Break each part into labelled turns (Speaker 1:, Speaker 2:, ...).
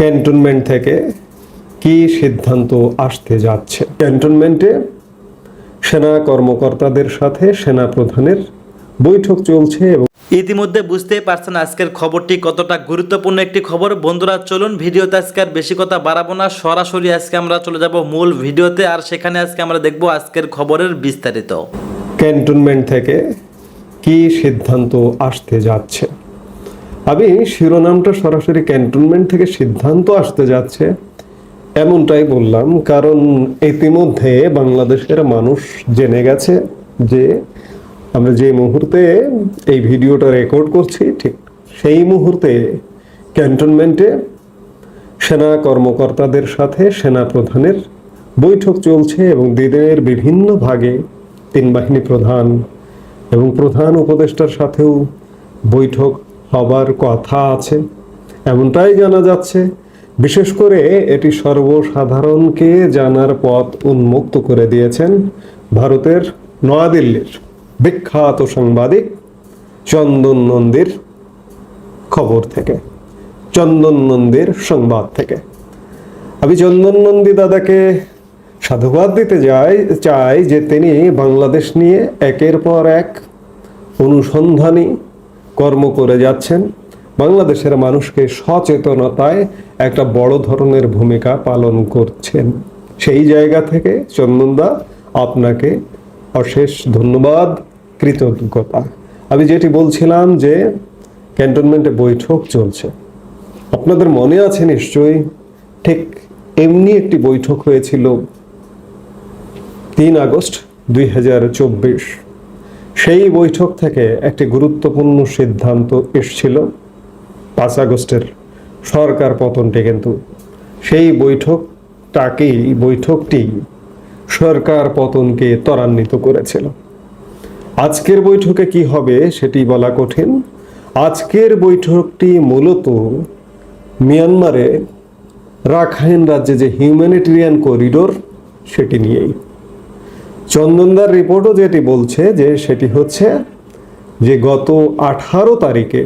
Speaker 1: Cantonment থেকে কি সিদ্ধান্ত আসতে যাচ্ছে? ক্যান্টনমেন্টে সেনা কর্মকর্তাদের সাথে সেনা প্রধানের বৈঠক চলছে এবং
Speaker 2: ইতিমধ্যে বুঝতেই পারছেন আজকের খবরটি কতটা গুরুত্বপূর্ণ একটি খবর। বন্ধুরা চলুন ভিডিওতে আজকে আর বেশি কথা বাড়াবো না। সরাসরি আজকে আমরা চলে যাব মূল ভিডিওতে আর সেখানে আজকে আমরা দেখব আজকের খবরের বিস্তারিত।
Speaker 1: ক্যান্টনমেন্ট থেকে কি সিদ্ধান্ত আসতে যাচ্ছে? আমি শিরোনামটা সরাসরি ক্যান্টনমেন্ট থেকে সিদ্ধান্ত আসতে যাচ্ছে, এমনটাই বললাম, কারণ ইতিমধ্যে বাংলাদেশের মানুষ জেনে গেছে যে আমরা যে মুহূর্তে এই ভিডিওটা রেকর্ড করছি, ঠিক সেই মুহূর্তে ক্যান্টনমেন্টে সেনা কর্মকর্তাদের সাথে সেনা প্রধানের বৈঠক চলছে এবং দিনের বিভিন্ন ভাগে তিন বাহিনী প্রধান এবং প্রধান উপদেষ্টার সাথেও বৈঠক হবার কথা আছে, এমনটাই জানা যাচ্ছে। বিশেষ করে এটি সর্বসাধারণকে জানার পথ উন্মুক্ত করে দিয়েছেন ভারতের নয়াদিল্লির বিখ্যাত সাংবাদিক চন্দন নন্দীর খবর থেকে, চন্দন নন্দীর সংবাদ থেকে। আমি চন্দন নন্দী দাদাকে সাধুবাদ দিতে যাই, চাই যে তিনি বাংলাদেশ নিয়ে একের পর এক অনুসন্ধানী কর্ম করে যাচ্ছেন। বাংলাদেশের মানুষকে সচেতনতায় একটা বড় ধরনের ভূমিকা পালন করছেন। সেই জায়গা থেকে চন্দনদা, আপনাকে অশেষ ধন্যবাদ, কৃতজ্ঞতা। আমি যেটি বলছিলাম যে, ক্যান্টনমেন্টে বৈঠক চলছে। আপনাদের মনে আছে নিশ্চয়ই, ঠিক এমনি একটি বৈঠক হয়েছিল তিন আগস্ট দুই হাজার চব্বিশ। সেই বৈঠক থেকে একটি গুরুত্বপূর্ণ সিদ্ধান্ত এসছিল। পাঁচ আগস্টের সরকার পতনটি কিন্তু সেই বৈঠকটাকেই বৈঠকটি সরকার পতনকে ত্বরান্বিত করেছিল। আজকের বৈঠকে কি হবে সেটি বলা কঠিন। আজকের বৈঠকটি মূলত মিয়ানমারে রাখাইন রাজ্যে যে হিউম্যানিটেরিয়ান করিডোর সেটি নিয়েই। চন্দনদার রিপোর্টও যেটি বলছে যে সেটি হচ্ছে যে গত আঠারো তারিখে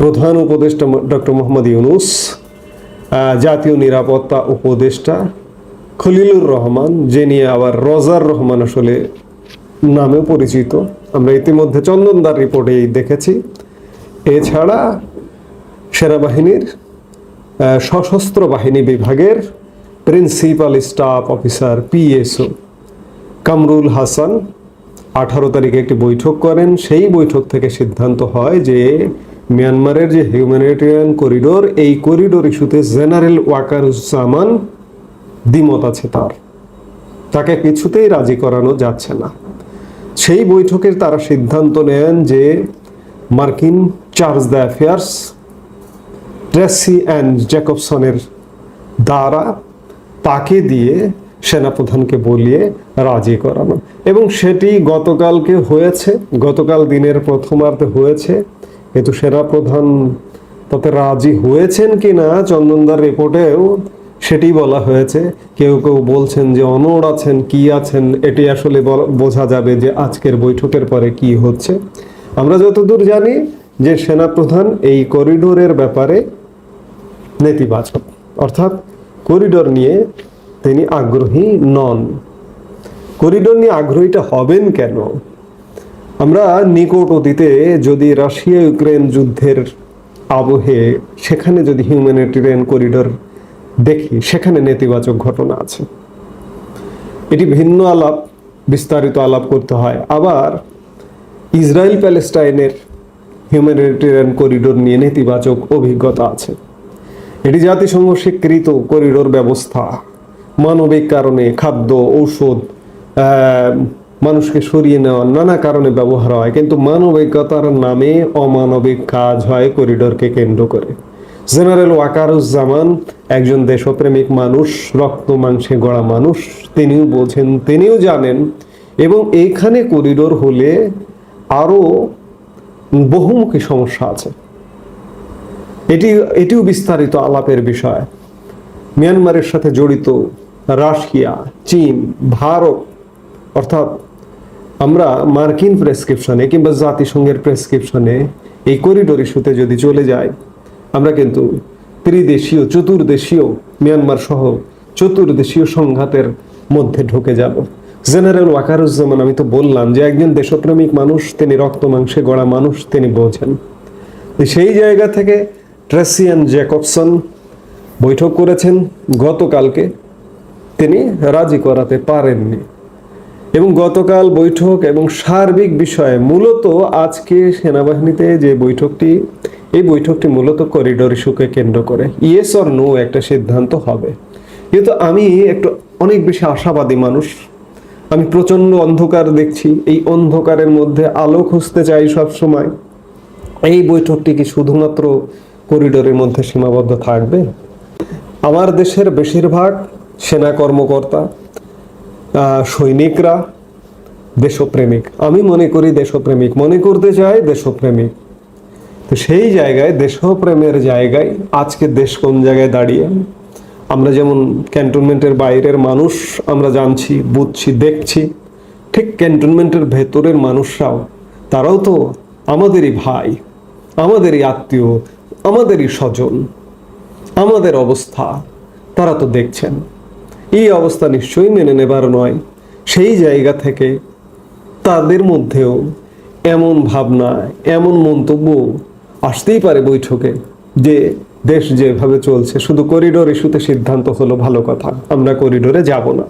Speaker 1: প্রধান উপদেষ্টা ডক্টর মোহাম্মদ ইউনুস জাতীয় নিরাপত্তা উপদেষ্টা খলিলুর রহমান, যে নিয়ে আবার রজার রহমান আসলে নামেও পরিচিত, আমরা ইতিমধ্যে চন্দনদার রিপোর্টেই দেখেছি। এছাড়া সেনাবাহিনীর সশস্ত্র বাহিনী বিভাগের principal staff officer PSO Kamrul Hasan আঠারো তারিখে একটি বৈঠক করেন। সেই বৈঠক থেকে সিদ্ধান্ত হয় যে মিয়ানমারের যে হিউম্যানিটেরিয়ান করিডোর এই করিডোর ইস্যুতে জেনারেল ওয়াকারুজ্জামান দ্বিমত আছে তার। তাকে কিছুতেই রাজি করানো যাচ্ছে না। সেই বৈঠকের তারা সিদ্ধান্ত নেন যে মার্কিন charge the affairs, Tracey Ann জ্যাকবসনের দ্বারা তাকে দিয়ে সেনাপ্রধানকে বলিয়ে রাজি করানো। এবং সেটি গতকালকে হয়েছে, গতকাল দিনের প্রথমার্ধে হয়েছে। কিন্তু সেনাপ্রধান তাতে রাজি হয়েছেন কি না চন্দনদার রিপোর্টেও সেটি বলা হয়েছে। কেউ কেউ বলছেন যে অনড় আছেন, কি আছেন, এটি আসলে বোঝা যাবে যে আজকের বৈঠকের পরে কি হচ্ছে। আমরা যতদূর জানি যে সেনাপ্রধান এই করিডোরের ব্যাপারে নেতিবাচক। অর্থাৎ করিডোর নিয়ে তিনি আগ্রহী নন। করিডোর নিয়ে আগ্রহীটা হবেন কেন? আমরা নিকট অতীতে যদি রাশিয়া ইউক্রেন যুদ্ধের আবহে, সেখানে যদি হিউম্যানিটেরিয়ান করিডোর দেখি, সেখানে নেতিবাচক ঘটনা আছে। এটি ভিন্ন আলাপ, বিস্তারিত আলাপ করতে হয়। আবার ইসরায়েল প্যালেস্টাইনের হিউম্যানিটেরিয়ান করিডোর নিয়ে নেতিবাচক অভিজ্ঞতা আছে। এটি জাতিসংঘ স্বীকৃত করিডোর ব্যবস্থা। মানবিক কারণে খাদ্য, ঔষধ মানুষকে সরিয়ে নেওয়ার নানা কারণে ব্যবহার হয়। কিন্তু মানবিকতার নামে অমানবিক কাজ হয় করিডোরকে কেন্দ্র করে। জেনারেল ওয়াকারুজ্জামান একজন দেশপ্রেমিক মানুষ, রক্ত মাংসে গড়া মানুষ, তিনিও বোঝেন, তিনিও জানেন, এবং এইখানে করিডোর হলে আরও বহুমুখী সমস্যা আছে। এটি, এটিও বিস্তারিত আলাপের বিষয়। মিয়ানমারের সাথে জড়িত রাশিয়া, চীন, ভারত, অর্থাৎ আমরা মার্কিন প্রেসক্রিপশনে কিংবা জাতিসংঘের প্রেসক্রিপশনে এই করিডোর ইস্যুতে যদি চলে যাই, আমরা কিন্তু ত্রিদেশীয়, চতুর্দেশীয় মিয়ানমার সহ চতুর্দেশীয় সংঘাতের মধ্যে ঢুকে যাব। জেনারেল ওয়াকারুজ্জামান আমি তো বললাম যে একজন দেশপ্রেমিক মানুষ, তিনি রক্ত মাংসে গড়া মানুষ, তিনি বোঝেন। সেই জায়গা থেকে ট্রেসিয়ান জ্যাকবসন বৈঠক করেছেন গতকালকে। তিনি রাজি করাতে পারেননি। এবং গতকাল বৈঠক এবং সার্বিক বিষয়ে মূলত আজকে সেনাবাহিনীতে যে বৈঠকটি, এই বৈঠকটি মূলত করিডোর ইস্যুকে কেন্দ্র করে। ইয়েস অর নো একটা সিদ্ধান্ত হবে। কিন্তু আমি একটু অনেক বেশি আশাবাদী মানুষ। আমি প্রচণ্ড অন্ধকার দেখছি। এই অন্ধকারের মধ্যে আলো খুঁজতে চাই সব সময় এই বৈঠকটি কি শুধুমাত্র করিডোরের মধ্যে সীমাবদ্ধ থাকবে? আমার দেশের বেশিরভাগ সেনা কর্মকর্তা সৈনিকরা, দেশপ্রেমিক। আমি মনে করি দেশপ্রেমিক। মনে করতে চাই দেশপ্রেমিক। তো সেই জায়গায়, দেশপ্রেমের জায়গায়, আজকে দেশ কোন জায়গায় দাঁড়িয়ে, আমরা যেমন ক্যান্টনমেন্টের বাইরের মানুষ, আমরা জানছি, বুঝছি, দেখছি, ঠিক ক্যান্টনমেন্টের ভেতরের মানুষরাও, তারাও তো আমাদেরই ভাই, আমাদেরই আত্মীয়, আমাদেরই স্বজন, আমাদের অবস্থা, তারা তো দেখছেন। এই অবস্থা নিশ্চয়ই মেনে নেবার নয়। সেই জায়গা থেকে তাদের মধ্যেও এমন ভাবনা, এমন মন্তব্য আসতেই পারে বৈঠকে যে দেশ যেভাবে চলছে, শুধু করিডোর ইস্যুতে সিদ্ধান্ত হলো ভালো কথা, আমরা করিডোরে যাব না।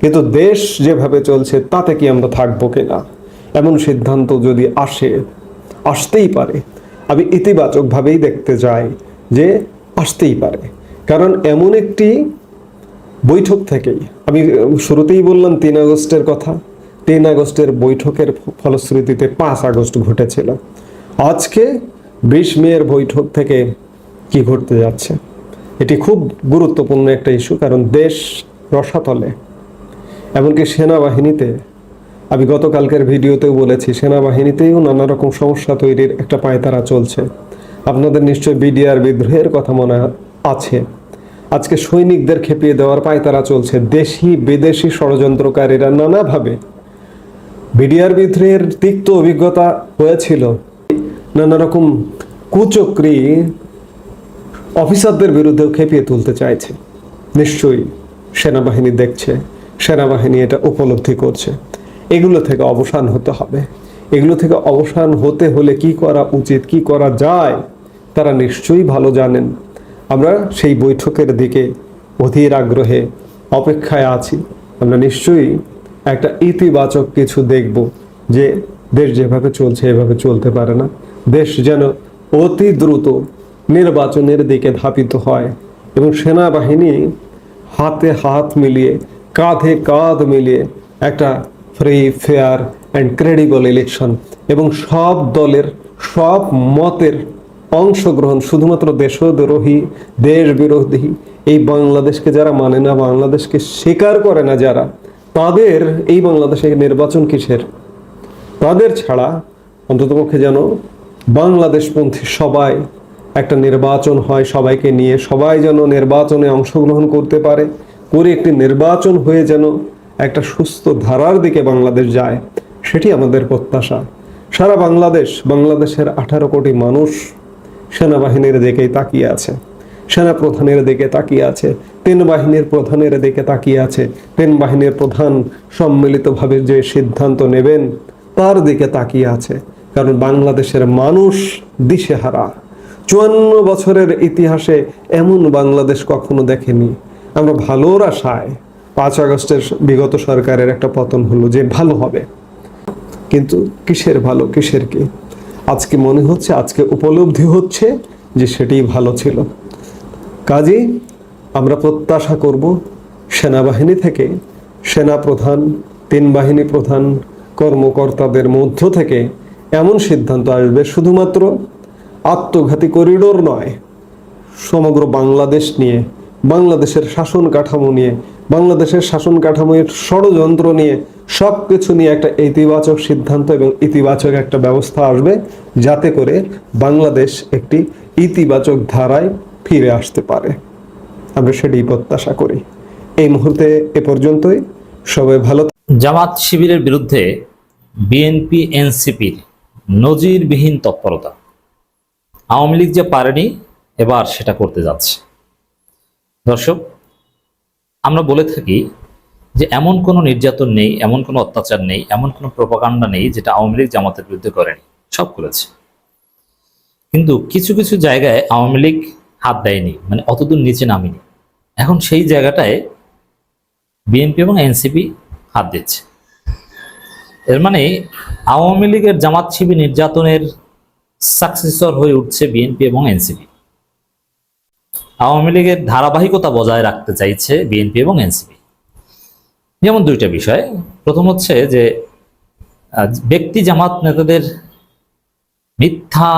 Speaker 1: কিন্তু দেশ যেভাবে চলছে, তাতে কি আমরা থাকব কিনা? এমন সিদ্ধান্ত যদি আসে, আসতেই পারে। আমি ইতিবাচকভাবেই দেখতে চাই যে আসতেই পারে। কারণ এমন একটি বৈঠক থেকেই। আমি শুরুতেই বললাম তিন আগস্টের কথা। তিন আগস্টের বৈঠকের ফলশ্রুতিতে পাঁচ আগস্ট ঘটেছিল। আজকে বিশ মেয়ের বৈঠক থেকে কি ঘটতে যাচ্ছে? এটি খুব গুরুত্বপূর্ণ একটা ইস্যু, কারণ দেশ রসাতলে। এমনকি সেনাবাহিনীতে, আমি গতকালকের ভিডিওতেও বলেছি, সেনাবাহিনীতেও নানা রকম সমস্যা তৈরির একটা পায়তারা চলছে। আপনাদের নিশ্চয়ই বিডিআর বিদ্রোহের কথা মনে আছে। আজকে সৈনিকদের খেপিয়ে দেওয়ার পায়তারা চলছে। দেশি, বিদেশি ষড়যন্ত্রকারীরা নানাভাবে বিডিআর বিদ্রোহের তিক্ত অভিজ্ঞতা হয়েছিল। নানা রকম কুচক্রি অফিসারদের বিরুদ্ধেও খেপিয়ে তুলতে চাইছে। নিশ্চয়ই সেনাবাহিনী দেখছে। সেনাবাহিনী এটা উপলব্ধি করছে। এগুলো থেকে অবসান হতে হবে। এগুলো থেকে অবসান হতে হলে কি করা উচিত, কি করা যায়, তারা নিশ্চয়ই ভালো জানেন। আমরা সেই বৈঠকের দিকে অধীর আগ্রহে অপেক্ষায় আছি। আমরা নিশ্চয়ই একটা ইতিবাচক কিছু দেখব যে দেশ যেভাবে চলছে, এভাবে চলতে পারে না। দেশ যেন অতি দ্রুত নির্বাচনের দিকে ধাপিত হয় এবং সেনাবাহিনী হাতে হাত মিলিয়ে, কাঁধে কাঁধ মিলিয়ে একটা free fair and credible election এবং সব দলের, সব মতের অংশগ্রহণ শুধুমাত্র দেশদ্রোহী দেশ বিরোধী এই বাংলাদেশকে যারা মানে না, বাংলাদেশকে স্বীকার করে না যারা, তাদের এই বাংলাদেশে নির্বাচন কিসের? তাদের ছাড়া অন্ততপক্ষে যেন বাংলাদেশপন্থী সবাই একটা নির্বাচন হয়, সবাইকে নিয়ে সবাই যেন নির্বাচনে অংশগ্রহণ করতে পারে, করে একটি নির্বাচন হয়ে যেন একটা সুস্থ ধারার দিকে বাংলাদেশ যায়, সেটি আমাদের প্রত্যাশা। সারা বাংলাদেশ, বাংলাদেশের আঠারো কোটি মানুষ সেনাবাহিনীর দিকেই তাকিয়ে আছে। সেনা প্রধানের দিকে তাকিয়ে আছে। তিন বাহিনীর প্রধানের দিকে তাকিয়ে আছে। তিন বাহিনীর প্রধান সম্মিলিতভাবে যে সিদ্ধান্ত নেবেন, তার দিকে তাকিয়ে আছে। কারণ বাংলাদেশের মানুষ দিশেহারা। চুয়ান্ন বছরের ইতিহাসে এমন বাংলাদেশ কখনো দেখেনি। আমরা ভালোর আশায় পাঁচ আগস্টের বিগত সরকারের একটা পতন হলো যে ভালো হবে। কিন্তু কিসের ভালো, কিসের কি? আজকে মনে হচ্ছে, আজকে উপলব্ধি হচ্ছে যে সেটাই ভালো ছিল। কাজেই আমরা প্রত্যাশা করব, সেনাবাহিনী থেকে সেনা প্রধান তিন বাহিনী প্রধান, কর্মকর্তাদের মধ্য থেকে এমন সিদ্ধান্ত আসবে শুধুমাত্র আত্মঘাতী করিডোর নয়, সমগ্র বাংলাদেশ নিয়ে, বাংলাদেশের শাসন কাঠামো নিয়ে, বাংলাদেশের শাসন কাঠামোর ষড়যন্ত্র নিয়ে সব কিছু নিয়ে একটা ইতিবাচক সিদ্ধান্ত এবং ইতিবাচক একটা ব্যবস্থা আসবে যাতে করে বাংলাদেশ একটি ইতিবাচক ধারায় ফিরে আসতে পারে। আমরা সেটাই প্রত্যাশা করি। এই মুহূর্তে এ পর্যন্তই। সবাই ভালো
Speaker 3: জামাত শিবিরের বিরুদ্ধে বিএনপি, এনসিপির নজিরবিহীন তৎপরতা। আওয়ামী লীগ যে পারেনি, এবার সেটা করতে যাচ্ছে। দর্শক, আমরা বলে থাকি যে এমন কোনো নির্যাতন নেই, এমন কোনো অত্যাচার নেই, এমন কোনো প্রপাকাণ্ডা নেই যেটা আওয়ামী লীগ জামাতের বিরুদ্ধে করেনি। সব করেছে। কিন্তু কিছু কিছু জায়গায় আওয়ামী লীগ হাত দেয়নি মানে অতদূর নিচে নামিনি। এখন সেই জায়গাটায় বিএনপি এবং এনসিপি হাত দিচ্ছে। এর মানে আওয়ামী লীগের জামাত নির্যাতনের সাকসেসর হয়ে উঠছে বিএনপি এবং এনসিপি। আওয়ামী লীগের ধারাবাহিকতা বজায় রাখতে চাইছে বিএনপি এবং এনসিপি। যেমন দুইটা বিষয়। প্রথম হচ্ছে যে ব্যক্তি জামাত নেতাদের মিথ্যা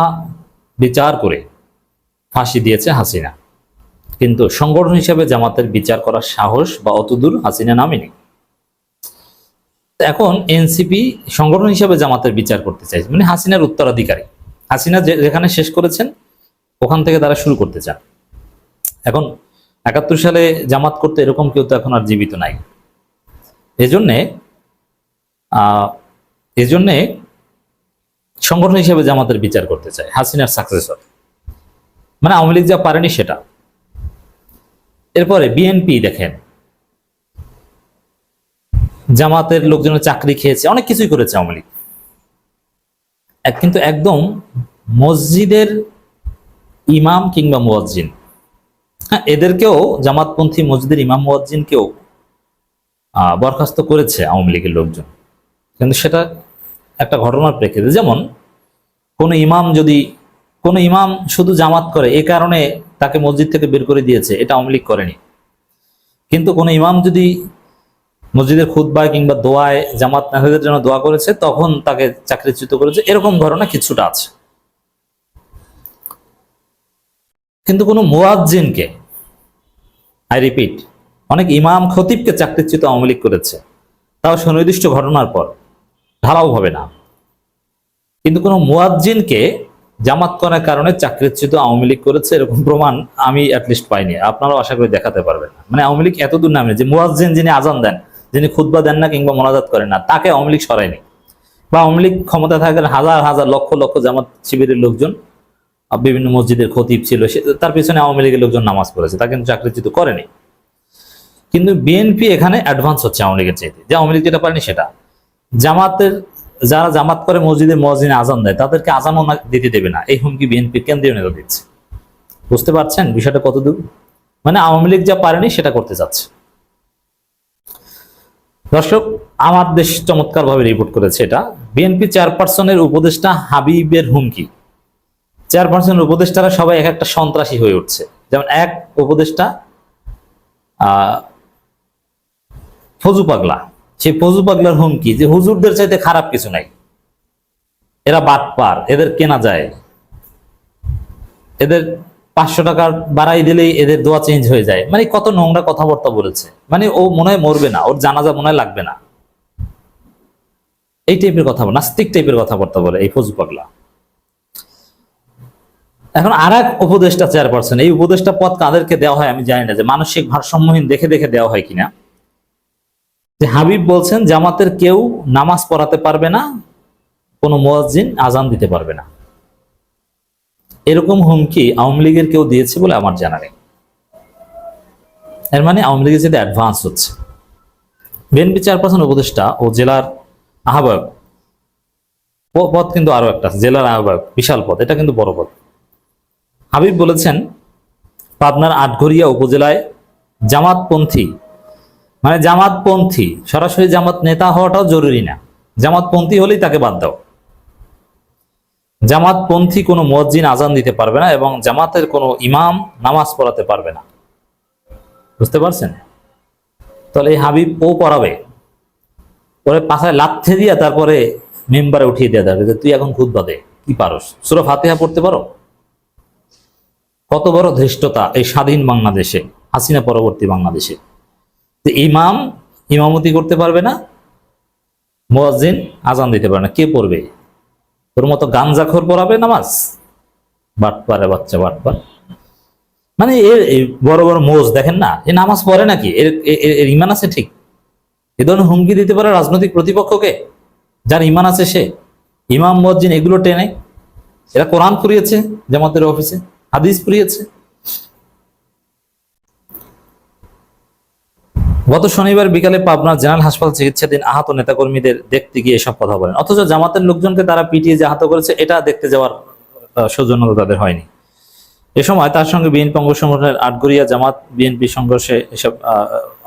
Speaker 3: বিচার করে ফাঁসি দিয়েছে হাসিনা। কিন্তু সংগঠন হিসেবে জামাতের বিচার করার সাহস বা অতদূর হাসিনা নামেনি। এখন এনসিপি সংগঠন হিসেবে জামাতের বিচার করতে চাইছে মানে হাসিনার উত্তরাধিকারী। হাসিনা যেখানে শেষ করেছেন, ওখান থেকে তারা শুরু করতে চান। এখন একাত্তর সালে জামাত করতে এরকম কেউ তো এখন আর জীবিত নাই। এজন্যে এজন্যে সংগঠন হিসেবে জামাতের বিচার করতে চায়, হাসিনার সাকসেসর মানে আওয়ামী লীগ যা পারেনি সেটা। এরপরে বিএনপি দেখেন, জামাতের লোকজনের চাকরি খেয়েছে, অনেক কিছুই করেছে আওয়ামী লীগ। কিন্তু একদম মসজিদের ইমাম কিংবা মুয়াজ্জিন। হ্যাঁ এদেরকেও, জামাতপন্থী মসজিদের ইমাম মুয়াজ্জিনকেও বরখাস্ত করেছে আওয়ামী লীগের লোকজন। কিন্তু সেটা একটা ঘটনার প্রেক্ষিতে যেমন, কোনো ইমাম যদি, কোনো ইমাম শুধু জামাত করে, এ কারণে তাকে মসজিদ থেকে বের করে দিয়েছে, এটা আওয়ামী লীগ করেনি। কিন্তু কোনো ইমাম যদি মসজিদের খুতবায় কিংবা দোয়ায় জামাত নেতাদের জন্য দোয়া করেছে, তখন তাকে চাকরিচ্যুত করেছে, এরকম ঘটনা কিছুটা আছে। কিন্তু কোনো মুয়াজ্জিনকে, আই রিপিট অনেক ইমাম খতিবকে চাকরিচ্যুত আওয়ামী লীগ করেছে। তাও সুনির্দিষ্ট ঘটনার পর। ঢালাও হবে না। কিন্তু কোনো মুয়াজ্জিনকে জামাত করার কারণে চাকরিচ্যুত আওয়ামী লীগ করেছে এরকম প্রমাণ আমি অ্যাটলিস্ট পাইনি। আপনারাও আশা করি দেখাতে পারবেন। না মানে আওয়ামী লীগ এতদূর নামে যে মুয়াজ্জিন যিনি আজান দেন, যিনি খুতবা দেন না কিংবা মোনাজাত করেন না, তাকে আওয়ামী লীগ সরায়নি। বা আওয়ামী লীগ ক্ষমতা থাকলে হাজার হাজার লক্ষ লক্ষ জামাত শিবিরের লোকজন বিভিন্ন মসজিদের খতিব ছিল, সে, তার পিছনে আওয়ামী লীগের লোকজন নামাজ পড়েছে তা কিন্তু চাকরিচ্যুত করেনি। কিন্তু বিএনপি এখানে অ্যাডভান্স হচ্ছে আওয়ামী লীগের চাইতে। যে আওয়ামী লীগ যেটা পারেনি সেটা। জামাতের, যারা জামাত করে মসজিদে মসজিদে আজান দেয়, তাদেরকে আজানও না দিতে দেবে না। এই হুমকি বিএনপির কেন্দ্রীয় নেতা দিচ্ছে। বুঝতে পারছেন বিষয়টা কতদূর মানে আওয়ামী লীগ যা পারেনি সেটা করতে চাচ্ছে। দর্শক, আমার দেশ চমৎকার ভাবে রিপোর্ট করেছে এটা। বিএনপি চেয়ারপারসনের উপদেষ্টা হাবিবের হুমকি। চেয়ারপারসনের উপদেষ্টারা সবাই এক একটা সন্ত্রাসী হয়ে উঠছে। যেমন এক উপদেষ্টা ফজু পাগলা। সেই ফজু পাগলার হুমকি যে হুজুরদের চাইতে খারাপ কিছু নাই। এরা বাটপার এদের কেনা যায়। এদের পাঁচশো টাকা বাড়াই দিলেই এদের দোয়া চেঞ্জ হয়ে যায়। মানে কত নোংরা কথাবার্তা বলেছে। মানে ও মনে হয় মরবে না, ওর জানাজা মনে লাগবে না। এই টাইপের কথা নাস্তিক টাইপের কথাবার্তা বলে এই ফজু পাগলা। এখন আর এক উপদেষ্টা চেয়ারপারসন এই উপদেষ্টা পদ কাদেরকে দেওয়া হয় আমি জানি না যে মানসিক ভারসাম্যহীন দেখে দেখে দেওয়া হয় কিনা। যে হাবিব বলছেন, জামাতের কেউ নামাজ পড়াতে পারবে না, কোনো মুয়াজ্জিন আজান দিতে পারবে না। এরকম হুমকি আওয়ামী লীগের কেউ দিয়েছে বলে আমার জানা নেই। এর মানে আওয়ামী লীগের যেটা অ্যাডভান্স হচ্ছে। বিএনপি চেয়ারপারসন উপদেষ্টা ও জেলার আহ্বায়ক পদ কিন্তু আরও একটা জেলার আহ্বায়ক, বিশাল পদ, এটা কিন্তু বড় পদ। হাবিব বলেছেন, পাবনার আটঘরিয়া উপজেলায় জামাতপন্থী মানে জামাতপন্থী, সরাসরি জামাত নেতা হওয়াটাও জরুরি না। জামাতপন্থী হলেই তাকে বাদ দাও। জামাতপন্থী কোনো মসজিদ আজান দিতে পারবে না এবং জামাতের কোনো ইমাম নামাজ পড়াতে পারবে না। বুঝতে পারছেন? তাহলে এই হাবিব ও পড়াবে। পরে পাশায় লাথে দিয়া তারপরে মেম্বারে উঠিয়ে দেওয়া যাবে যে, তুই এখন খুদ বাদে, কি পারস? সুরা ফাতিহা পড়তে পারো? কত বড় ধৃষ্টতা এই স্বাধীন বাংলাদেশে, হাসিনা পরবর্তী বাংলাদেশে। ইমাম ইমামতি করতে পারবে না, মুয়াজ্জিন আজান দিতে পারবে না। কে পড়বে? তোর মতো গাঞ্জাখোর পড়াবে নামাজ? বাটপারে বাচ্চা বাটপার মানে এর বড় বড় মোজ, দেখেন না, এ নামাজ পড়ে নাকি? এর এর ইমান আছে ঠিক। এ ধরনের হুমকি দিতে পারে রাজনৈতিক প্রতিপক্ষকে, যার ইমান আছে সে। ইমাম, মুয়াজ্জিন এগুলো টেনে, এরা কোরআন করিয়েছে জামাতের অফিসে, হাদিস পড়িয়েছে। গত শনিবার বিকালে পাবনা জেনারেল হাসপাতাল চিকিৎসাধীন আহত নেতাকর্মীদের দেখতে গিয়ে এসব কথা বলেন। অথচ জামাতের লোকজনকে তারা পিটিয়ে যে আহত করেছে, এটা দেখতে যাওয়ার সৌজন্যতা তাদের হয়নি। এ সময় তার সঙ্গে বিএনপি অঙ্গ সংগঠনের আটগড়িয়া জামাত বিএনপি সংঘর্ষে এসব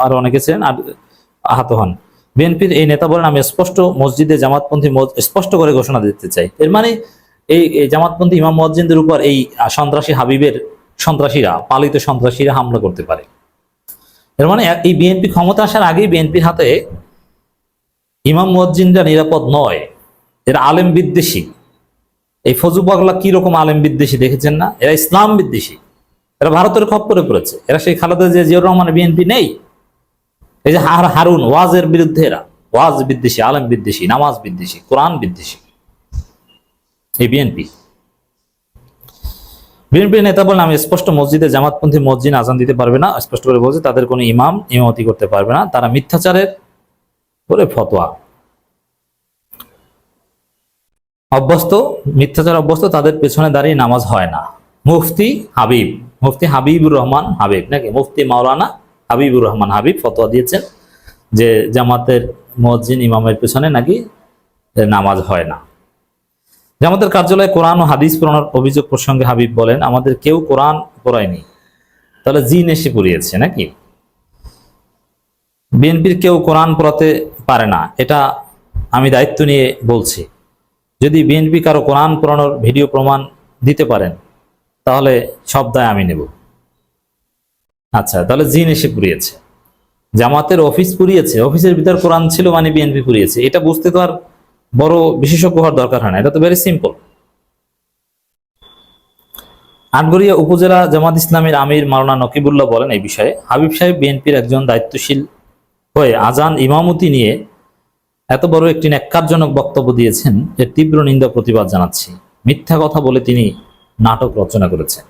Speaker 3: আরও অনেকে ছিলেন আহত হন। বিএনপির এই নেতা বলেন, আমি স্পষ্ট মসজিদে জামাতপন্থী স্পষ্ট করে ঘোষণা দিতে চাই। এর মানে এই এই জামাতপন্থী ইমাম মসজিদের উপর এই সন্ত্রাসী হাবিবের সন্ত্রাসীরা, পালিত সন্ত্রাসীরা হামলা করতে পারে। এর মানে এই বিএনপি ক্ষমতা আসার আগেই বিএনপির হাতে ইমাম মসজিদটা নিরাপদ নয়। এরা আলেম বিদ্বেষী। এই ফজু পাগলা রকম আলেম বিদ্বেষী দেখেছেন না? এরা ইসলাম বিদ্বেষী। এরা ভারতের খপ্পরে পড়েছে। এরা সেই খালেদা যে জিয়াউর রহমানের বিএনপি নেই। এই যে হার, হারুন, ওয়াজের বিরুদ্ধে এরা। ওয়াজ বিদ্বেষী, আলেম বিদ্বেষী, নামাজ বিদ্বেষী, কোরআন বিদ্বেষী। এই বিএনপি বিএনপি নেতা বলেন, আমি স্পষ্ট মসজিদে জামাতপন্থী মসজিদ আজান দিতে পারবে না। স্পষ্ট করে বলছে, তাদের কোনো ইমাম, ইমামতি করতে পারবে না। তারা মিথ্যাচারের করে ফতোয়া। অভ্যস্ত, মিথ্যাচার অভ্যস্ত, তাদের পেছনে দাঁড়িয়ে নামাজ হয় না। মুফতি হাবিব, মুফতি হাবিবুর রহমান হাবিব, নাকি মুফতি মাওলানা হাবিবুর রহমান হাবিব ফতোয়া দিয়েছেন যে জামাতের মসজিদ ইমামের পেছনে নাকি নামাজ হয় না। জামাতের কার্যালয়ে কোরআন ও হাদিস পড়ানোর অভিযোগ প্রসঙ্গে হাবিব বলেন, আমাদের কেউ কোরআন পড়ায়নি। তাহলে জিন এসে পড়িয়েছে নাকি? বিএনপির কেউ কোরআন পড়াতে পারে না, এটা আমি দায়িত্ব নিয়ে বলছি। যদি বিএনপি কারও কোরআন পড়ানোর ভিডিও প্রমাণ দিতে পারেন, তাহলে সব দায় আমি নেব। আচ্ছা তাহলে জিন এসে পুড়িয়েছে। জামাতের অফিস পুড়িয়েছে, অফিসের ভিতর কোরআন ছিল মানে বিএনপি পুড়িয়েছে, এটা বুঝতে তো আর বড় বিশেষজ্ঞ হওয়ার দরকার হয় না। এটা তো ভেরি সিম্পল আটগড়িয়া উপজেলা জামাত ইসলামের আমির মাওলানা নকিবুল্লাহ বলেন এই বিষয়ে, হাবিব সাহেব বিএনপির একজন দায়িত্বশীল হয়ে আজান ইমামতি নিয়ে এত বড় একটি ন্যাক্কারজনক বক্তব্য দিয়েছেন, এর তীব্র নিন্দা প্রতিবাদ জানাচ্ছি। মিথ্যা কথা বলে তিনি নাটক রচনা করেছেন।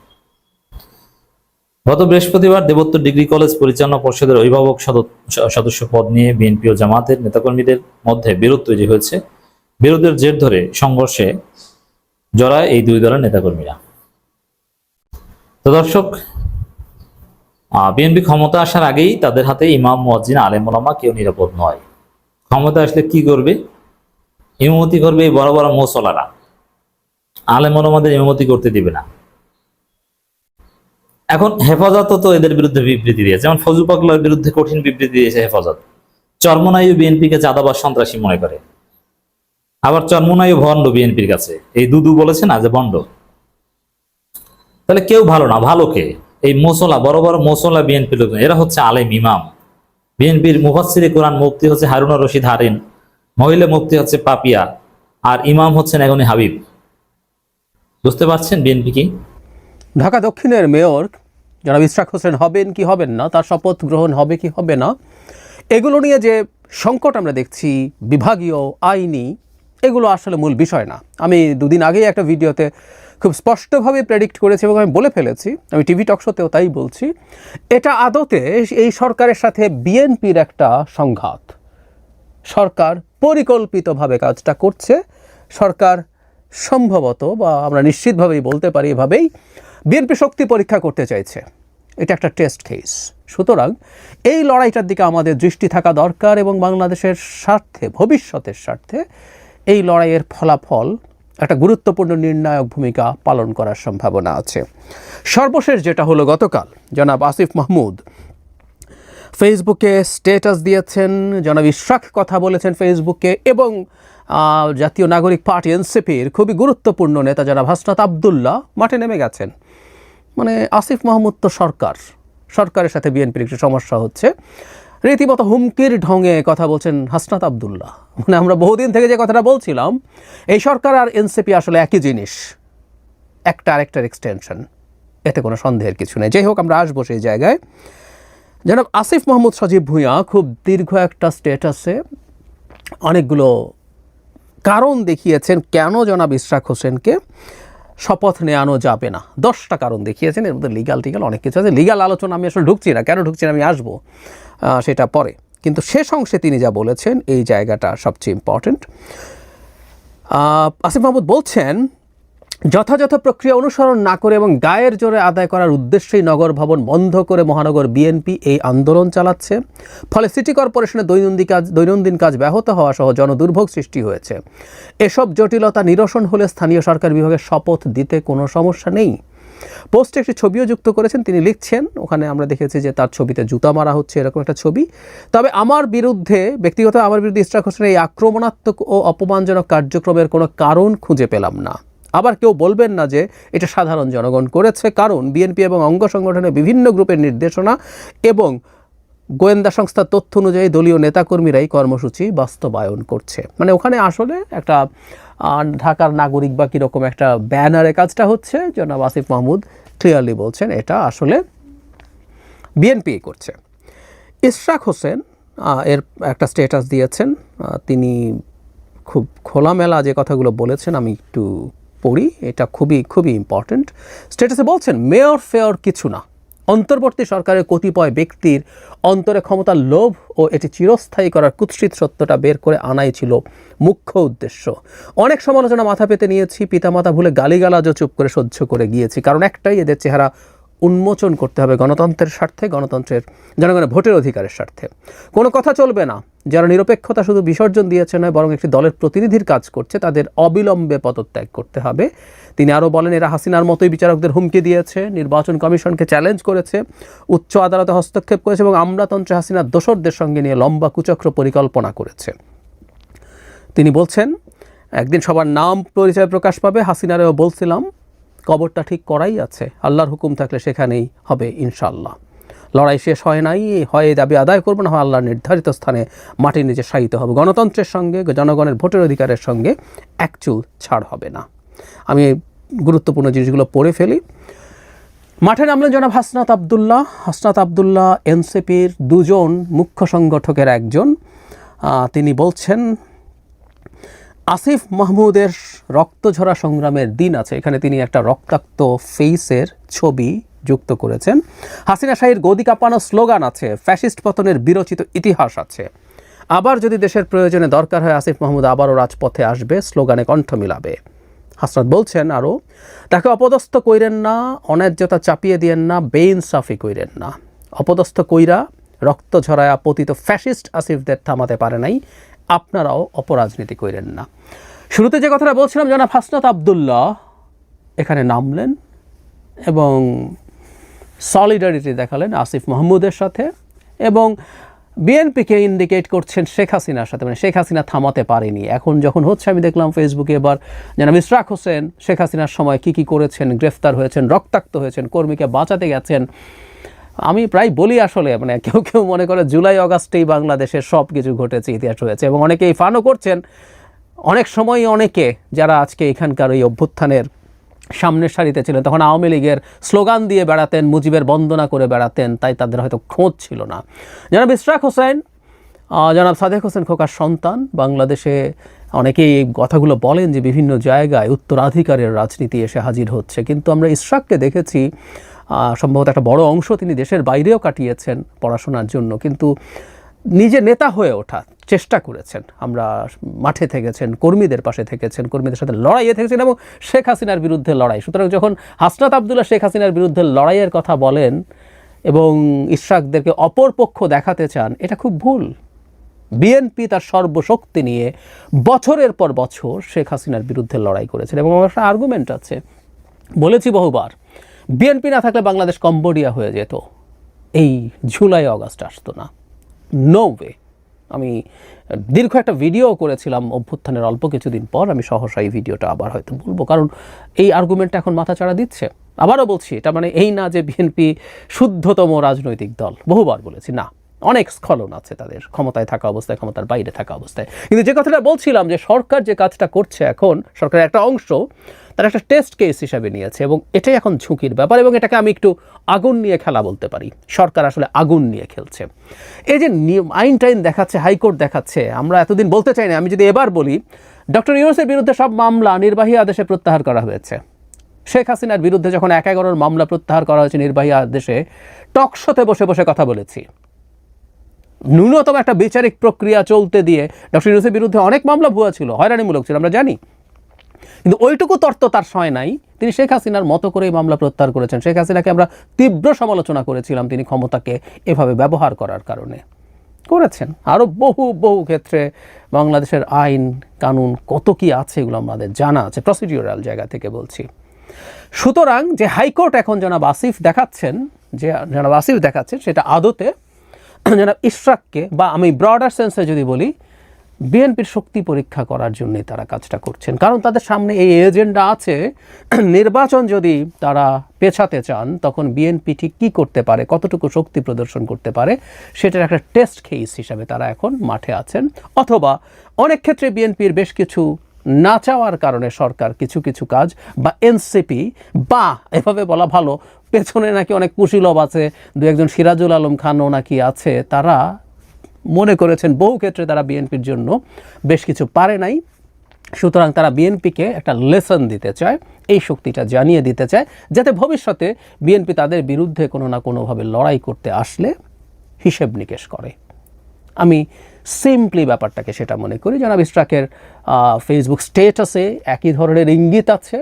Speaker 3: গত বৃহস্পতিবার দেবোত্তর ডিগ্রি কলেজ পরিচালনা পরিষদের অভিভাবক সদ- সদস্য পদ নিয়ে বিএনপি ও জামাতের নেতাকর্মীদের মধ্যে বিরোধ তৈরি হয়েছে। বিরোধের জের ধরে সংঘর্ষে জড়ায় এই দুই দলের নেতাকর্মীরা। তো দর্শক বিএনপি ক্ষমতা আসার আগেই তাদের হাতে ইমাম, মুয়াজ্জিন, আলেম ওলামা কেউ নিরাপদ নয়। ক্ষমতা আসলে কি করবে? ইমামতি করবে এই বড় বড় মোসলারা। আলেম ওলামাদের ইমামতি করতে দিবে না। এখন হেফাজতও তো এদের বিরুদ্ধে বিবৃতি দিয়েছে। যেমন ফজু পাগলার বিরুদ্ধে কঠিন বিবৃতি দিয়েছে হেফাজত। চরমনায়ু বিএনপিকে চাঁদাবাস সন্ত্রাসী মনে করে। আবার চরমনায়ু ভণ্ড বিএনপির কাছে। এই দুদু বলেছে না যে ভণ্ড। তাহলে কেউ ভালো না, ভালো কে? এই মোসলা, বড় বড় মোসলা বিএনপি লোক এরা হচ্ছে আলেম ইমাম। বিএনপির মুফাসসিরে কোরআন মুক্তি হচ্ছে হারুন রশিদ হারিন, মহিলা মুফতি হচ্ছে পাপিয়া, আর ইমাম হচ্ছেন এখনই হাবিব। বুঝতে পারছেন বিএনপি কি?
Speaker 4: ঢাকা দক্ষিণের মেয়র যারা ইশরাক হোসেন হবেন কি হবেন না? তার শপথ গ্রহণ হবে কি হবে না? এগুলো নিয়ে যে সংকট আমরা দেখছি, বিভাগীয়, আইনি এগুলো আসলে মূল বিষয় না। আমি দুদিন আগেই একটা ভিডিওতে খুব স্পষ্টভাবে প্রেডিক্ট করেছি এবং আমি বলে ফেলেছি, আমি টিভি টক টকশোতেও তাই বলছি, এটা আদতে এই সরকারের সাথে বিএনপির একটা সংঘাত। সরকার পরিকল্পিতভাবে কাজটা করছে, সরকার সম্ভবত বা আমরা নিশ্চিতভাবেই বলতে পারি এভাবেই বিএনপি শক্তি পরীক্ষা করতে চাইছে। এটা একটা টেস্ট কেস সুতরাং এই লড়াইটার দিকে আমাদের দৃষ্টি থাকা দরকার এবং বাংলাদেশের স্বার্থে, ভবিষ্যতের স্বার্থে এই লড়াইয়ের ফলাফল একটা গুরুত্বপূর্ণ নির্ণায়ক ভূমিকা পালন করার সম্ভাবনা আছে। সর্বশেষ যেটা হলো গতকাল, জনাব আসিফ মাহমুদ ফেসবুকে স্টেটাস দিয়েছেন, জনাব ইশরাক কথা বলেছেন ফেসবুকে এবং জাতীয় নাগরিক পার্টি এনসিপির খুবই গুরুত্বপূর্ণ নেতা জনাব হাসনাত আবদুল্লাহ মাঠে নেমে গেছেন। মানে আসিফ মাহমুদ তো সরকার, সরকারের সাথে বিএনপির একটু সমস্যা হচ্ছে। রীতিমতো হুমকির ঢঙে কথা বলছেন হাসনাত আবদুল্লাহ। মানে আমরা বহুদিন থেকে যে কথাটা বলছিলাম, এই সরকার আর এনসিপি আসলে একই জিনিস, একটা আরেকটার এক্সটেনশন এতে কোনো সন্দেহের কিছু নেই। যাই হোক, আমরা আসব সেই জায়গায়। জনাব আসিফ মোহাম্মদ সজীব ভূঁইয়া খুব দীর্ঘ একটা স্টেটাসে অনেকগুলো কারণ দেখিয়েছেন, কেন জনাব ইশরাক হোসেনকে শপথ নেওয়ানো যাবে না? দশটা কারণ দেখিয়েছেন, এর মধ্যে লিগাল টিগাল অনেক কিছু আছে। লিগাল আলোচনা আমি আসলে ঢুকছি না। কেন ঢুকছি না আমি আসব? সেটা পরে। কিন্তু শেষ অংশে তিনি যা বলেছেন, এই জায়গাটা সবচেয়ে ইম্পর্ট্যান্ট আসিফ মাহমুদ বলছেন, যথাযথ প্রক্রিয়া অনুসরণ না করে এবং গায়ের জোরে আদায় করার উদ্দেশ্যেই নগর ভবন বন্ধ করে মহানগর বিএনপি এই আন্দোলন চালাচ্ছে। ফলে সিটি কর্পোরেশনের দৈনন্দিন কাজ দৈনন্দিন কাজ ব্যাহত হওয়া সহ জনদুর্ভোগ সৃষ্টি হয়েছে। এসব জটিলতা নিরসন হলে স্থানীয় সরকার বিভাগের শপথ দিতে কোনো সমস্যা নেই। পোস্টে একটি ছবিও যুক্ত করেছেন, তিনি লিখছেন, ওখানে আমরা দেখেছি যে তার ছবিতে জুতা মারা হচ্ছে, এরকম একটা ছবি। তবে আমার বিরুদ্ধে, ব্যক্তিগত আমার বিরুদ্ধে ইস্টাক হোসেনের এই আক্রমণাত্মক ও অপমানজনক কার্যক্রমের কোনো কারণ খুঁজে পেলাম না। আবার কেউ বলবেন না যে এটা সাধারণ জনগণ করেছে, কারণ বিএনপি এবং অঙ্গ সংগঠনের বিভিন্ন গ্রুপের নির্দেশনা এবং গোয়েন্দা সংস্থার তথ্য অনুযায়ী দলীয় নেতাকর্মীরাই কর্মসূচি বাস্তবায়ন করছে। মানে ওখানে আসলে একটা ঢাকার নাগরিক বা কীরকম একটা ব্যানারে কাজটা হচ্ছে, জনাব আসিফ মাহমুদ ক্লিয়ারলি বলছেন এটা আসলে বিএনপি করছে। ইশরাক হোসেন এর একটা স্ট্যাটাস দিয়েছেন তিনি খুব খোলামেলা যে কথাগুলো বলেছেন আমি একটু পড়ি, এটা খুবই খুবই ইম্পর্ট্যান্ট স্ট্যাটাসে বলছেন, মেয়র ফেয়র কিছু না। অন্তর্বর্তী সরকারের কতিপয় ব্যক্তির অন্তরে ক্ষমতার লোভ ও এটি চিরস্থায়ী করার কুৎসিত সত্যটা বের করে আনাই ছিল মুখ্য উদ্দেশ্য। অনেক সমালোচনা মাথা পেতে নিয়েছি, পিতামাতা ভুলে গালিগালাজও চুপ করে সহ্য করে গিয়েছি, কারণ একটাই এদের চেহারা উন্মোচন করতে হবে গণতন্ত্রের স্বার্থে, গণতন্ত্রের জনগণের ভোটের অধিকারের স্বার্থে। কোনো কথা চলবে না। যারা নিরপেক্ষতা শুধু বিসর্জন দিয়েছে নয়, বরং একটি দলের প্রতিনিধির কাজ করছে, তাদের অবিলম্বে পদত্যাগ করতে হবে। তিনি আরও বলেন, এরা হাসিনার মতোই বিচারকদের হুমকি দিয়েছে, নির্বাচন কমিশনকে চ্যালেঞ্জ করেছে, উচ্চ আদালতে হস্তক্ষেপ করেছে এবং আমলাতন্ত্রে হাসিনার দোসরদের সঙ্গে নিয়ে লম্বা কুচক্র পরিকল্পনা করেছে। তিনি বলছেন, একদিন সবার নাম পরিচয় প্রকাশ পাবে, হাসিনারেও বলছিলাম কবরটা ঠিক করাই আছে। আল্লাহর হুকুম থাকলে সেখানেই হবে ইনশাল্লাহ লড়াই শেষ হয় নাই, হয় দাবি আদায় করব, না হয় আল্লাহর নির্ধারিত স্থানে মাটির নিচে শায়িত হবে। গণতন্ত্রের সঙ্গে, জনগণের ভোটের অধিকারের সঙ্গে একচুল ছাড় হবে না। আমি গুরুত্বপূর্ণ জিনিসগুলো পড়ে ফেলি। মাঠে নামলেন জনাব হাসনাত আবদুল্লাহ। হাসনাত আবদুল্লাহ এনসিপির দুজন মুখ্য সংগঠকের একজন। তিনি বলছেন আসিফ মাহমুদের রক্তঝরা সংগ্রামের দিন আছে। এখানে তিনি একটা রক্তাক্ত ফেইসের ছবি যুক্ত করেছেন। হাসিনা শাহীর গদি কাঁপানো স্লোগান আছে, ফ্যাসিস্ট পতনের বিরচিত ইতিহাস আছে। আবার যদি দেশের প্রয়োজনে দরকার হয়, আসিফ মাহমুদ আবারও রাজপথে আসবে, স্লোগানে কণ্ঠ মিলাবে। হাসনাত বলছেন আরও তাকে অপদস্থ কইরেন না, অন্যায্যতা চাপিয়ে দিয়েন না, বেইনসাফি কইরেন না। অপদস্থ কইরা রক্ত ঝরায়া পতিত ফ্যাসিস্ট আসিফদের থামাতে পারে নাই। আপনারাও অপরাজনীতি কইরেন না। শুরুতে যে কথাটা বলছিলাম, জনাব হাসনাত আবদুল্লাহ এখানে নামলেন এবং সলিডারিটি দেখালেন আসিফ মাহমুদের সাথে এবং বিএনপিকে ইন্ডিকেট করছেন শেখ হাসিনার সাথে মানে শেখ হাসিনা থামাতে পারেনি। এখন যখন হচ্ছে, আমি দেখলাম ফেসবুকে এবার যেন ইসরাক হোসেন, শেখ হাসিনার সময় কি কি করেছেন, গ্রেফতার হয়েছেন, রক্তাক্ত হয়েছেন, কর্মীকে বাঁচাতে গেছেন আমি প্রায় বলি আসলে মানে কেউ কেউ মনে করে জুলাই, অগাস্টেই বাংলাদেশের সব কিছু ঘটেছে, ইতিহাস হয়েছে এবং অনেকেই ফানও করছেন। অনেক সময় অনেকে যারা আজকে এখানকার ওই অভ্যুত্থানের সামনের সারিতে ছিলেন, তখন আওয়ামী লীগের স্লোগান দিয়ে বেড়াতেন, মুজিবের বন্দনা করে বেড়াতেন, তাই তাদের হয়তো খোঁজ ছিল না। জনাব ইশরাক হোসেন জনাব সাদেক হোসেন খোকার সন্তান, বাংলাদেশে অনেকেই এই কথাগুলো বলেন যে বিভিন্ন জায়গায় উত্তরাধিকারের রাজনীতি এসে হাজির হচ্ছে, কিন্তু আমরা ইশরাককে দেখেছি সম্ভবত একটা বড় অংশ তিনি দেশের বাইরেও কাটিয়েছেন পড়াশোনার জন্য। কিন্তু নিজে নেতা হয়ে ওঠা, চেষ্টা করেছেন। আমরা মাঠে থেকেছেন, কর্মীদের পাশে থেকেছেন, কর্মীদের সাথে লড়াইয়ে থেকেছেন এবং শেখ হাসিনার বিরুদ্ধে লড়াই। সুতরাং যখন হাসনাত আবদুল্লাহ শেখ হাসিনার বিরুদ্ধে লড়াইয়ের কথা বলেন এবং ইশরাকদেরকে অপর পক্ষ দেখাতে চান, এটা খুব ভুল। বিএনপি তার সর্বশক্তি নিয়ে বছরের পর বছর শেখ হাসিনার বিরুদ্ধে লড়াই করেছেন এবং আমার একটা আর্গুমেন্ট আছে। বলেছি বহুবার বিএনপি না থাকলে বাংলাদেশ কম্বোডিয়া হয়ে যেত। এই জুলাই অগাস্ট আসতো না। নো ওয়ে আমি দীর্ঘ একটা ভিডিও করেছিলাম অভ্যুত্থানের অল্প কিছুদিন পর। আমি সহসা এই ভিডিওটা আবার হয়তো বলব। কারণ এই আর্গুমেন্টটা এখন মাথা চাড়া দিচ্ছে। আবারও বলছি, এটা মানে এই না যে বিএনপি শুদ্ধতম রাজনৈতিক দল। বহুবার বলেছি, না। অনেক স্খলন আছে তাদের, ক্ষমতায় থাকা অবস্থায়, ক্ষমতার বাইরে থাকা অবস্থায়। কিন্তু যে কথাটা বলছিলাম যে সরকার যে কাজটা করছে এখন, সরকারের একটা অংশ, তার একটা টেস্ট কেস হিসাবে নিয়েছে এবং এটাই এখন ঝুঁকির ব্যাপার এবং এটাকে আমি একটু আগুন নিয়ে খেলা বলতে পারি। সরকার আসলে আগুন নিয়ে খেলছে। এই যে আইন টাইন দেখাচ্ছে, হাইকোর্ট দেখাচ্ছে, আমরা এতদিন বলতে চাই না, আমি যদি এবার বলি, ডক্টর ইউনুসের বিরুদ্ধে সব মামলা নির্বাহী আদেশে প্রত্যাহার করা হয়েছে। শেখ হাসিনার বিরুদ্ধে যখন এক এগারোর মামলা প্রত্যাহার করা হয়েছে নির্বাহী আদেশে টকশোতে বসে বসে কথা বলেছি। ন্যূনতম একটা বিচারিক প্রক্রিয়া চলতে দিয়ে ডক্টর ইউনুসের বিরুদ্ধে অনেক মামলা ভুয়া ছিল, হয়রানিমূলক ছিল, আমরা জানি। কিন্তু ওইটুকু তর্ত তার সয় নাই। তিনি শেখ হাসিনার মতো করেই মামলা প্রত্যাহার করেছেন। শেখ হাসিনাকে আমরা তীব্র সমালোচনা করেছিলাম তিনি ক্ষমতাকে এভাবে ব্যবহার করার কারণে। করেছেন। আরও বহু বহু ক্ষেত্রে বাংলাদেশের আইন, কানুন, কত কি আছে এগুলো আমাদের জানা আছে প্রসিডিউরাল জায়গা থেকে বলছি। সুতরাং যে হাইকোর্ট এখন জনাব আসিফ দেখাচ্ছেন, যে জনাব আসিফ দেখাচ্ছেন, সেটা আদতে জনাব ইশরাককে বা আমি ব্রডার সেন্সে যদি বলি বিএনপির শক্তি পরীক্ষা করার জন্যই তারা কাজটা করছেন। কারণ তাদের সামনে এই এজেন্ডা আছে। নির্বাচন যদি তারা পেছাতে চান, তখন বিএনপি ঠিক কী করতে পারে, কতটুকু শক্তি প্রদর্শন করতে পারে, সেটার একটা টেস্ট কেস হিসাবে তারা এখন মাঠে আছেন। অথবা অনেক ক্ষেত্রে বিএনপির বেশ কিছু না চাওয়ার কারণে সরকার কিছু কিছু কাজ বা এনসিপি বা এভাবে বলা ভালো, পেছনে নাকি অনেক কুশীলব আছে, দু একজন সিরাজুল আলম খানও নাকি আছে, তারা মনে করেছেন বহু ক্ষেত্রে তারা বিএনপির জন্য বেশ কিছু পারে নাই। সুতরাং তারা বিএনপিকে একটা লেসন দিতে চায়, এই শক্তিটা জানিয়ে দিতে চায়, যাতে ভবিষ্যতে বিএনপি তাদের বিরুদ্ধে কোনো না কোনোভাবে লড়াই করতে আসলে হিসেব নিকেশ করে। আমি সিম্পলি ব্যাপারটাকে সেটা মনে করি। জনাব ইস্ট্রাকের ফেসবুক স্টেটাসে একই ধরনের ইঙ্গিত আছে।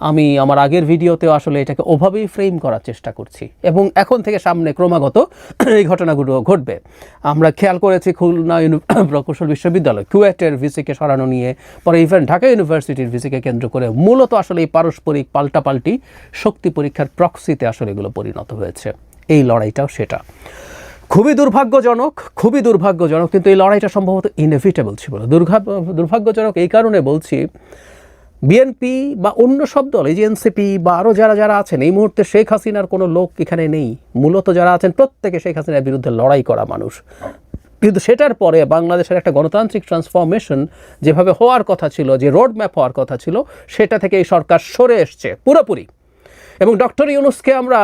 Speaker 4: আমি আমার আগের ভিডিওতেও আসলে এটাকে ওভাবেই ফ্রেম করার চেষ্টা করছি। এবং এখন থেকে সামনে ক্রমাগত এই ঘটনাগুলো ঘটবে। আমরা খেয়াল করেছি খুলনা প্রকৌশল বিশ্ববিদ্যালয়, কুয়েটের ভিসিকে সরানো নিয়ে, পরে ইভেন ঢাকা ইউনিভার্সিটির ভিসিকে কেন্দ্র করে মূলত আসলে এই পারস্পরিক পাল্টাপাল্টি শক্তি পরীক্ষার প্রক্সিতে আসলে এগুলো পরিণত হয়েছে। এই লড়াইটাও সেটা। খুবই দুর্ভাগ্যজনক খুবই দুর্ভাগ্যজনক, কিন্তু এই লড়াইটা সম্ভবত ইনএভিটেবল ছিল। দুর্ভাগ্য, দুর্ভাগ্যজনক এই কারণে বলছি বিএনপি বা অন্য সব দল, এই যে এনসিপি বা আরও যারা যারা আছেন, এই মুহূর্তে শেখ হাসিনার কোনো লোক এখানে নেই। মূলত যারা আছেন, প্রত্যেকে শেখ হাসিনার বিরুদ্ধে লড়াই করা মানুষ। কিন্তু সেটার পরে বাংলাদেশের একটা গণতান্ত্রিক ট্রান্সফরমেশন যেভাবে হওয়ার কথা ছিল, যে রোড ম্যাপ হওয়ার কথা ছিল, সেটা থেকে এই সরকার সরে এসছে, পুরোপুরি। এবং ডক্টর ইউনুসকে আমরা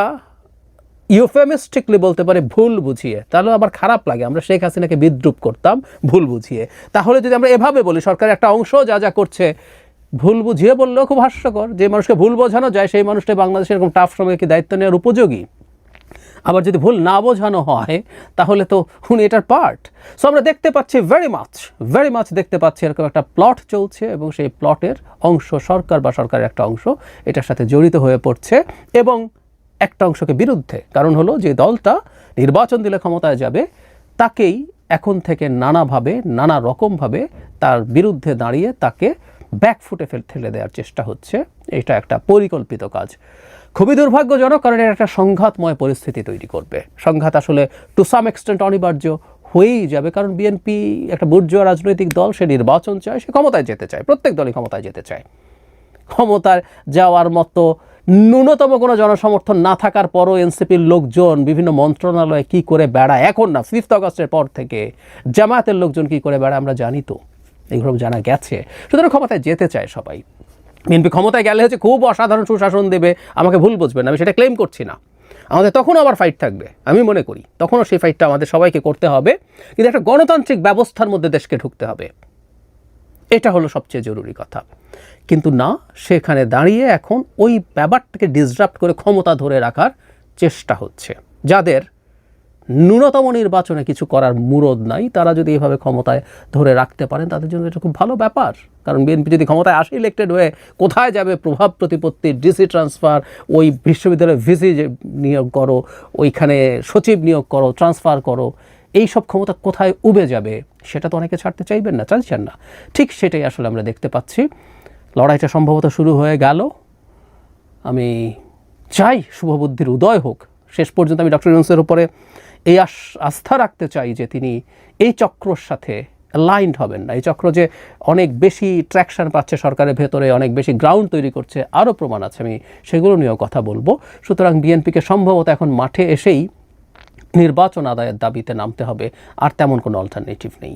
Speaker 4: ইউফেমিস্টিকলি বলতে পারে ভুল বুঝিয়ে। তাহলে আবার খারাপ লাগে, আমরা শেখ হাসিনাকে বিদ্রুপ করতাম ভুল বুঝিয়ে। তাহলে যদি আমরা এভাবে বলি, সরকারের একটা অংশ যা যা করছে, ভুল বুঝিয়ে বললেও খুব হাস্যকর, যে মানুষকে ভুল বোঝানো যায়, সেই মানুষটা বাংলাদেশের এরকম টাফ সময়ে কি দায়িত্ব নেওয়ার উপযোগী। আবার যদি ভুল না বোঝানো হয়, তাহলে তো উনি এটার পার্ট। সো আমরা দেখতে পাচ্ছি ভেরি মাচ ভেরি মাচ দেখতে পাচ্ছি এরকম একটা প্লট চলছে এবং সেই প্লটের অংশ সরকার বা সরকারের একটা অংশ এটার সাথে জড়িত হয়ে পড়ছে এবং একটা অংশকে বিরুদ্ধে। কারণ হলো যে দলটা নির্বাচন দিলে ক্ষমতায় যাবে, তাকেই এখন থেকে নানাভাবে, নানা রকমভাবে তার বিরুদ্ধে দাঁড়িয়ে তাকে ব্যাকফুটে ফেল ঠেলে দেওয়ার চেষ্টা হচ্ছে। এটা একটা পরিকল্পিত কাজ। খুবই দুর্ভাগ্যজনক কারণ এটা একটা সংঘাতময় পরিস্থিতি তৈরি করবে। সংঘাত আসলে টু সাম এক্সটেন্ট অনিবার্য হয়েই যাবে, কারণ বিএনপি একটা বুর্জোয়া রাজনৈতিক দল, সে নির্বাচন চায়, সে ক্ষমতায় যেতে চায়, প্রত্যেক দলই ক্ষমতায় যেতে চায়। ক্ষমতায় যাওয়ার মতো ন্যূনতম কোনো জনসমর্থন না থাকার পরও এনসিপির লোকজন বিভিন্ন মন্ত্রণালয়ে কি করে বেড়ায়? এখন না ফিফথ আগস্টের পর থেকে জামায়াতের লোকজন কি করে বেড়ায় আমরা জানি তো। এগুলো জানা গেছে। সুতরাং ক্ষমতায় যেতে চায় সবাই। বিএনপি ক্ষমতায় গেলে হচ্ছে খুব অসাধারণ সুশাসন দেবে, আমাকে ভুল বুঝবেন আমি সেটা ক্লেম করছি না। আমাদের তখনও আবার ফাইট থাকবে, আমি মনে করি। তখনও সেই ফাইটটা আমাদের সবাইকে করতে হবে, কিন্তু একটা গণতান্ত্রিক ব্যবস্থার মধ্যে দেশকে ঢুকতে হবে। এটা হলো সবচেয়ে জরুরি কথা। কিন্তু না, সেখানে দাঁড়িয়ে এখন ওই ব্যাপারটাকে ডিসরাপ্ট করে ক্ষমতা ধরে রাখার চেষ্টা হচ্ছে। যাদের ন্যূনতম নির্বাচনে কিছু করার মুরদ নাই, তারা যদি এভাবে ক্ষমতায় ধরে রাখতে পারেন, তাদের জন্য এটা খুব ভালো ব্যাপার। কারণ বিএনপি যদি ক্ষমতায় আসে ইলেক্টেড হয়ে, কোথায় যাবে প্রভাব প্রতিপত্তি ডিসি ট্রান্সফার ওই বিশ্ববিদ্যালয়ে ভিসি নিয়োগ করো, ওইখানে সচিব নিয়োগ করো ট্রান্সফার করো এই সব ক্ষমতা কোথায় উবে যাবে, সেটা তো অনেকে ছাড়তে চাইবেন না, চাইছেন না। ঠিক সেটাই আসলে আমরা দেখতে পাচ্ছি। লড়াইটা সম্ভবত শুরু হয়ে গেল। আমি চাই শুভবুদ্ধির উদয় হোক। শেষ পর্যন্ত আমি ডক্টর ইউনুসের উপরে এই আস- আস্থা রাখতে চাই যে তিনি এই চক্রর সাথে লাইন্ড হবেন না। এই চক্র যে অনেক বেশি ট্র্যাকশন পাচ্ছে সরকারের ভেতরে, অনেক বেশি গ্রাউন্ড তৈরি করছে, আরও প্রমাণ আছে। আমি সেগুলো নিয়েও কথা বলব। সুতরাং বিএনপিকে সম্ভবত এখন মাঠে এসেই নির্বাচন আদায়ের দাবিতে নামতে হবে। আর তেমন কোনো অল্টারনেটিভ নেই।